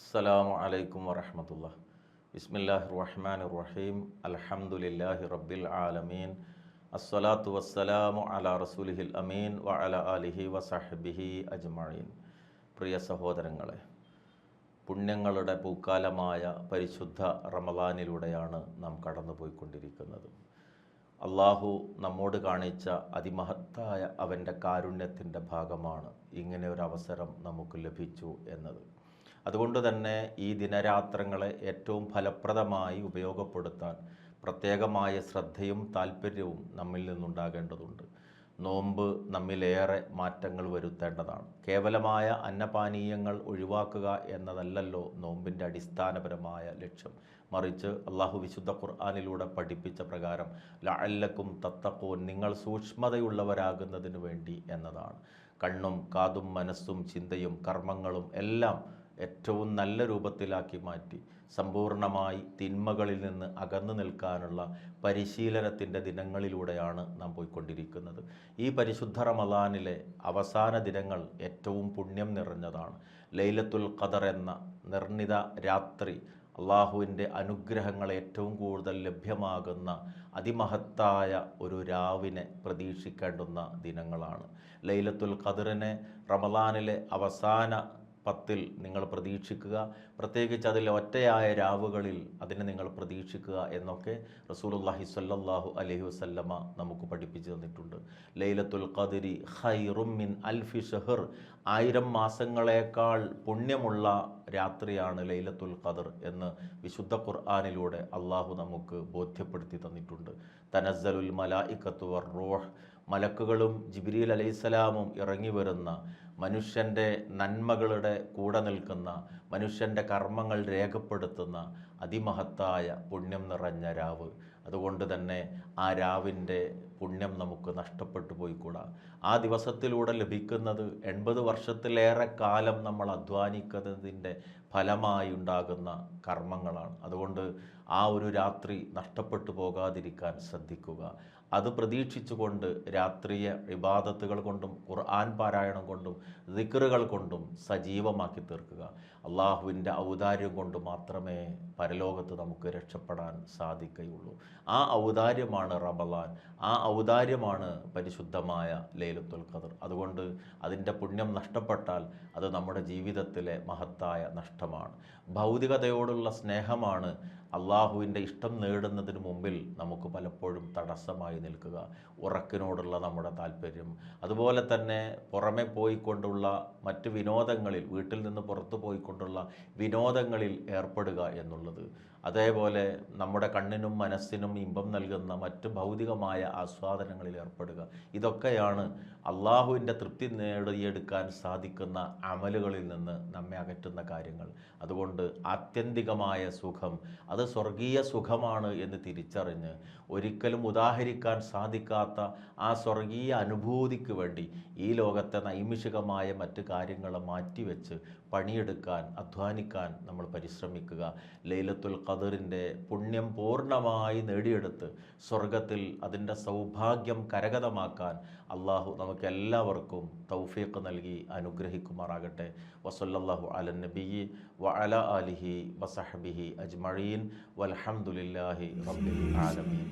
അസ്സലാമു അലൈക്കും വറഹമത്തുള്ള ബിസ്മില്ലാഹി റഹ്മാൻ റഹീം അൽഹംദുലില്ലാഹി റബ്ബിൽ ആലമീൻ. അസ്സലാത്തു വസ്സലാമു അലാ റസൂലിഹിൽ അമീൻ വ അല അലിഹി വസഹബിഹി അജ്മീൻ പ്രിയ സഹോദരങ്ങളെ പുണ്യങ്ങളുടെ പൂക്കാലമായ പരിശുദ്ധ റമദാനിലൂടെയാണ് നാം കടന്നു പോയിക്കൊണ്ടിരിക്കുന്നത് അള്ളാഹു നമ്മോട് കാണിച്ച അതിമഹത്തായ അവന്റെ കാരുണ്യത്തിന്റെ ഭാഗമാണ് ഇങ്ങനെ ഒരു അവസരം നമുക്ക് ലഭിച്ചു എന്നത്. അതുകൊണ്ട് തന്നെ ഈ ദിനരാത്രങ്ങളെ ഏറ്റവും ഫലപ്രദമായി ഉപയോഗപ്പെടുത്താൻ പ്രത്യേകമായ ശ്രദ്ധയും താല്പര്യവും നമ്മിൽ നിന്നുണ്ടാകേണ്ടതുണ്ട്. നോമ്പ് നമ്മിലേറെ മാറ്റങ്ങൾ വരുത്തേണ്ടതാണ്. കേവലമായ അന്നപാനീയങ്ങൾ ഒഴിവാക്കുക എന്നതല്ലല്ലോ നോമ്പിന്റെ അടിസ്ഥാനപരമായ ലക്ഷ്യം. മറിച്ച് അള്ളാഹു വിശുദ്ധ ഖുർആാനിലൂടെ പഠിപ്പിച്ച പ്രകാരം ലഅല്ലക്കും തത്തക്കോൻ നിങ്ങൾ സൂക്ഷ്മതയുള്ളവരാകുന്നതിന് വേണ്ടി എന്നതാണ്. കണ്ണും കാതും മനസ്സും ചിന്തയും കർമ്മങ്ങളും എല്ലാം ഏറ്റവും നല്ല രൂപത്തിലാക്കി മാറ്റി സമ്പൂർണമായി തിന്മകളിൽ നിന്ന് അകന്നു നിൽക്കാനുള്ള പരിശീലനത്തിന്റെ ദിനങ്ങളിലൂടെയാണ് നാം പോയിക്കൊണ്ടിരിക്കുന്നത്. ഈ പരിശുദ്ധ റമദാനിലെ അവസാന ദിനങ്ങൾ ഏറ്റവും പുണ്യം നിറഞ്ഞതാണ്. ലൈലത്തുൽ ഖദർ എന്ന നിർണിത രാത്രി അള്ളാഹുവിന്റെ അനുഗ്രഹങ്ങൾ ഏറ്റവും കൂടുതൽ ലഭ്യമാകുന്ന അതിമഹത്തായ ഒരു രാവിനെ പ്രതീക്ഷിക്കേണ്ടുന്ന ദിനങ്ങളാണ്. ലൈലത്തുൽ ഖദറിനെ റമദാനിലെ അവസാന പത്തിൽ നിങ്ങൾ പ്രതീക്ഷിക്കുക. പ്രത്യേകിച്ച് അതിൽ ഒറ്റയായ രാവുകളിൽ അതിനെ നിങ്ങൾ പ്രതീക്ഷിക്കുക എന്നൊക്കെ റസൂലുള്ളാഹി സ്വല്ലല്ലാഹു അലഹി വസല്ലമ നമുക്ക് പഠിപ്പിച്ചു തന്നിട്ടുണ്ട്. ലൈലത്തുൽ ഖദരി ഹൈ മിൻ അൽഫി ഷഹർ. ആയിരം മാസങ്ങളേക്കാൾ പുണ്യമുള്ള രാത്രിയാണ് ലൈലത്തുൽ ഖദർ എന്ന് വിശുദ്ധ ഖുർആാനിലൂടെ അള്ളാഹു നമുക്ക് ബോധ്യപ്പെടുത്തി തന്നിട്ടുണ്ട്. തനസ്സലുൽ മലായിക്കത്തു വർ റൂഹ്. മലക്കുകളും ജിബ്രീൽ അലൈഹിസ്സലാമും ഇറങ്ങി വരുന്ന മനുഷ്യന്റെ നന്മകളുടെ കൂടെ നിൽക്കുന്ന മനുഷ്യന്റെ കർമ്മങ്ങൾ രേഖപ്പെടുത്തുന്ന അതിമഹത്തായ പുണ്യം നിറഞ്ഞ രാവ്. അതുകൊണ്ട് തന്നെ ആ രാവിന്റെ പുണ്യം നമുക്ക് നഷ്ടപ്പെട്ടു പോയിക്കൂടാ. ആ ദിവസത്തിലൂടെ ലഭിക്കുന്നത് എൺപത് വർഷത്തിലേറെ കാലം നമ്മൾ അധ്വാനിക്കുന്നതിന്റെ ഫലമായി ഉണ്ടാകുന്ന കർമ്മങ്ങളാണ്. അതുകൊണ്ട് ആ ഒരു രാത്രി നഷ്ടപ്പെട്ടു പോകാതിരിക്കാൻ ശ്രദ്ധിക്കുക. അത് പ്രതീക്ഷിച്ചുകൊണ്ട് രാത്രിയെ വിവാദത്തുകൾ കൊണ്ടും ഖുർആൻ പാരായണം കൊണ്ടും ദിക്കറുകൾ കൊണ്ടും സജീവമാക്കി തീർക്കുക. അള്ളാഹുവിന്റെ ഔദാര്യം കൊണ്ട് മാത്രമേ പരലോകത്ത് നമുക്ക് രക്ഷപ്പെടാൻ സാധിക്കുകയുള്ളൂ ആ ഔദാര്യമാണ് റമലാൻ ആ ഔദാര്യമാണ് പരിശുദ്ധമായ ലൈലത്തുൽ ഖദർ. അതുകൊണ്ട് അതിന്റെ പുണ്യം നഷ്ടപ്പെട്ടാൽ അത് നമ്മുടെ ജീവിതത്തിലെ മഹത്തായ നഷ്ടമാണ്. ഭൗതികതയോടുള്ള സ്നേഹമാണ് അള്ളാഹുവിന്റെ ഇഷ്ടം നേടുന്നതിന് മുമ്പിൽ നമുക്ക് പലപ്പോഴും തടസ്സമായി നിൽക്കുക. ഉറക്കിനോടുള്ള നമ്മുടെ താല്പര്യം. അതുപോലെ തന്നെ പുറമെ പോയിക്കൊണ്ടുള്ള മറ്റ് വിനോദങ്ങളിൽ വീട്ടിൽ നിന്ന് പുറത്തു പോയിക്കൊണ്ടുള്ള വിനോദങ്ങളിൽ ഏർപ്പെടുക എന്നുള്ളത്. അതേപോലെ നമ്മുടെ കണ്ണിനും മനസ്സിനും ഇമ്പം നൽകുന്ന മറ്റ് ഭൗതികമായ ആസ്വാദനങ്ങളിൽ ഏർപ്പെടുക. ഇതൊക്കെയാണ് അള്ളാഹുവിന്റെ തൃപ്തി നേടിയെടുക്കാൻ സാധിക്കുന്ന അമലുകളിൽ നിന്ന് നമ്മെ അകറ്റുന്ന കാര്യങ്ങൾ. അതുകൊണ്ട് ആത്യന്തികമായ സുഖം അത് സ്വർഗീയ സുഖമാണ് എന്ന് തിരിച്ചറിഞ്ഞ് ഒരിക്കലും ഉദാഹരിക്കാൻ സാധിക്കാത്ത ആ സ്വർഗീയ അനുഭൂതിക്ക് വേണ്ടി ഈ ലോകത്തെ നൈമിഷികമായ മറ്റ് കാര്യങ്ങളെ മാറ്റിവെച്ച് പണിയെടുക്കാൻ അധ്വാനിക്കാൻ നമ്മൾ പരിശ്രമിക്കുക. ലൈലത്തുൽ ഖദറിന്റെ പുണ്യം പൂർണമായി നേടിയെടുത്ത് സ്വർഗത്തിൽ അതിന്റെ സൗഭാഗ്യം കരഗതമാക്കാൻ അള്ളാഹു നമുക്ക് എല്ലാവർക്കും തൗഫീഖ് നൽകി അനുഗ്രഹിക്കുമാറാകട്ടെ. വസല്ലാഹു അല നബി വ അല ആലിഹി വസഹബിഹി അജ്മഴീൻ വലഹമുല്ലാഹി റബ്ബിൽ ആലമീൻ.